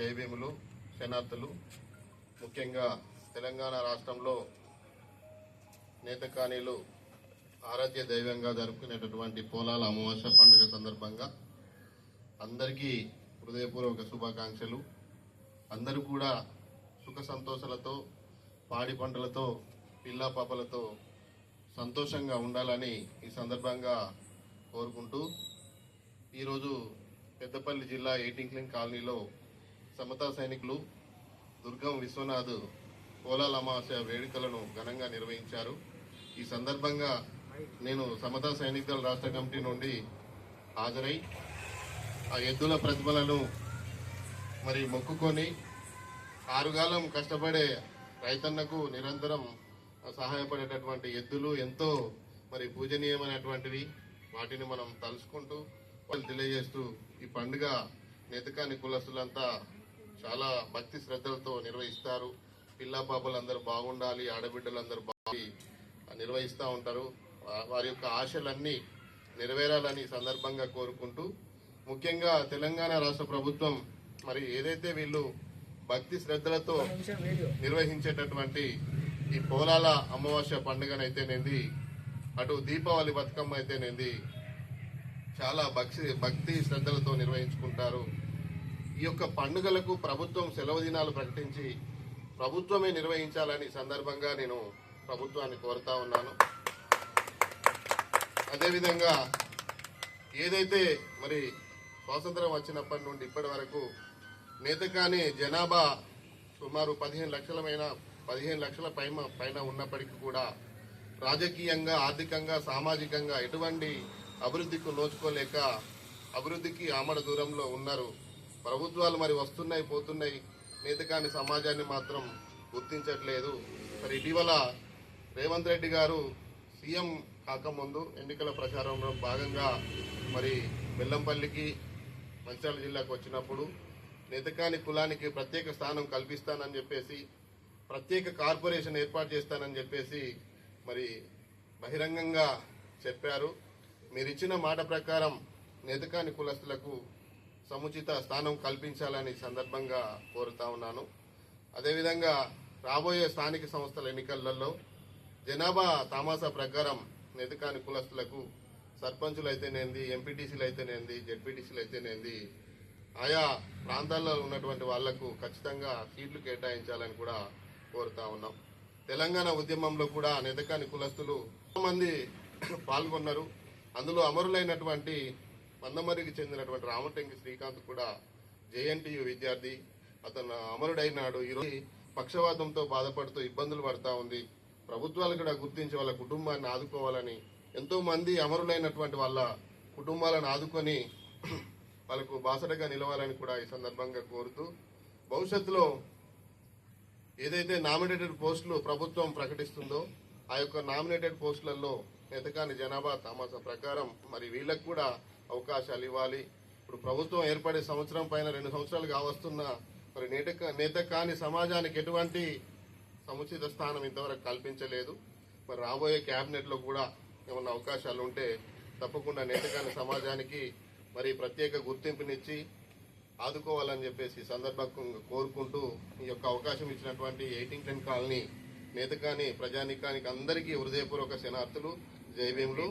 జయభీములు క్షణార్థులు ముఖ్యంగా తెలంగాణ రాష్ట్రంలో నేతకానీలు ఆరాధ్య దైవంగా జరుపుకునేటటువంటి పోలాల అమావాస్య పండుగ సందర్భంగా అందరికీ హృదయపూర్వక శుభాకాంక్షలు. అందరూ కూడా సుఖ సంతోషాలతో పాడి పంటలతో పిల్లా పాపలతో సంతోషంగా ఉండాలని ఈ సందర్భంగా కోరుకుంటూ ఈరోజు పెద్దపల్లి జిల్లా ఎయిటింగ్లింగ్ కాలనీలో సమతా సైనికులు దుర్గం విశ్వనాథ్ కోలాల అమావాస్య వేడుకలను ఘనంగా నిర్వహించారు. ఈ సందర్భంగా నేను సమతా సైనిక దళ రాష్ట్ర కమిటీ నుండి హాజరై ఆ ఎద్దుల ప్రతిభలను మరి మొక్కుకొని ఆరుగాలం కష్టపడే రైతన్నకు నిరంతరం సహాయపడేటటువంటి ఎద్దులు ఎంతో మరి పూజనీయమైనటువంటివి. వాటిని మనం తలుచుకుంటూ వాళ్ళు తెలియజేస్తూ ఈ పండుగ నెతకాని కులస్తులంతా చాలా భక్తి శ్రద్ధలతో నిర్వహిస్తారు. పిల్లా పాపలందరూ బాగుండాలి ఆడబిడ్డలందరూ బాగుండి నిర్వహిస్తూ ఉంటారు. వారి యొక్క ఆశలన్నీ నెరవేరాలని సందర్భంగా కోరుకుంటూ ముఖ్యంగా తెలంగాణ రాష్ట్ర ప్రభుత్వం మరి ఏదైతే వీళ్ళు భక్తి శ్రద్ధలతో నిర్వహించేటటువంటి ఈ పోలాల అమావాస్య పండుగనైతేనేది అటు దీపావళి బతుకమ్మ అయితేనేది చాలా భక్తి భక్తి శ్రద్ధలతో నిర్వహించుకుంటారు. ఈ యొక్క పండుగలకు ప్రభుత్వం సెలవు దినాలు ప్రకటించి ప్రభుత్వమే నిర్వహించాలని సందర్భంగా నేను ప్రభుత్వాన్ని కోరుతా ఉన్నాను. అదేవిధంగా ఏదైతే మరి స్వాతంత్రం వచ్చినప్పటి నుండి ఇప్పటి వరకు నేతకాని జనాభా సుమారు పదిహేను లక్షలమైన పదిహేను లక్షల పైన పైన ఉన్నప్పటికీ కూడా రాజకీయంగా ఆర్థికంగా సామాజికంగా ఎటువంటి అభివృద్ధికి నోచుకోలేక అభివృద్ధికి ఆమడ దూరంలో ఉన్నారు. ప్రభుత్వాలు మరి వస్తున్నాయి పోతున్నాయి. నేతకాని సమాజాన్ని మాత్రం గుర్తించట్లేదు. మరి ఇటీవల రేవంత్ రెడ్డి గారు సీఎం కాకముందు ఎన్నికల ప్రచారంలో భాగంగా మరి బెల్లంపల్లికి మంచిర్యాల జిల్లాకు వచ్చినప్పుడు నేతకాని కులానికి ప్రత్యేక స్థానం కల్పిస్తానని చెప్పేసి ప్రత్యేక కార్పొరేషన్ ఏర్పాటు చేస్తానని చెప్పేసి మరి బహిరంగంగా చెప్పారు. మీరిచ్చిన మాట ప్రకారం నేతకాని కులస్తులకు సముచిత స్థానం కల్పించాలని సందర్భంగా కోరుతా ఉన్నాను. అదేవిధంగా రాబోయే స్థానిక సంస్థల ఎన్నికలలో జనాభా తామాసా ప్రకారం నెతకాని కులస్తులకు సర్పంచులు అయితేనేంది ఎంపీటీసీలు అయితేనేంది జెడ్పీటీసీలు అయితేనేంది ఆయా ప్రాంతాల్లో ఉన్నటువంటి వాళ్ళకు ఖచ్చితంగా సీట్లు కేటాయించాలని కూడా కోరుతా ఉన్నాం. తెలంగాణ ఉద్యమంలో కూడా నెతకాని కులస్తులు మంది పాల్గొన్నారు. అందులో అమరులైనటువంటి మందమరికి చెందినటువంటి రామటంకి శ్రీకాంత్ కూడా జేఎన్టీయు విద్యార్థి. అతను అమరుడైనాడు. ఈరోజు పక్షవాతంతో బాధపడుతూ ఇబ్బందులు పడతా ఉంది. ప్రభుత్వాలు కూడా గుర్తించి వాళ్ళ కుటుంబాన్ని ఆదుకోవాలని ఎంతో మంది అమరులైనటువంటి వాళ్ళ కుటుంబాలను ఆదుకొని వాళ్ళకు బాసటగా నిలవాలని కూడా ఈ సందర్భంగా కోరుతూ భవిష్యత్తులో ఏదైతే నామినేటెడ్ పోస్టులు ప్రభుత్వం ప్రకటిస్తుందో ఆ యొక్క నామినేటెడ్ పోస్టులలో నెతకాని జనాభా తమాసా ప్రకారం మరి వీళ్ళకు కూడా అవకాశాలు ఇవ్వాలి. ఇప్పుడు ప్రభుత్వం ఏర్పడే సంవత్సరం పైన రెండు సంవత్సరాలు కావస్తున్న మరి నేత నేత కాని సమాజానికి ఎటువంటి సముచిత స్థానం ఇంతవరకు కల్పించలేదు. మరి రాబోయే క్యాబినెట్లో కూడా ఏమన్నా అవకాశాలు ఉంటే తప్పకుండా నేతకాని సమాజానికి మరి ప్రత్యేక గుర్తింపునిచ్చి ఆదుకోవాలని చెప్పేసి సందర్భంగా కోరుకుంటూ ఈ యొక్క అవకాశం ఇచ్చినటువంటి ఎయిటింగ్ టెన్ కాలనీ నేతకాని ప్రజానికానికి అందరికీ హృదయపూర్వక శనార్థులు జై భీములు.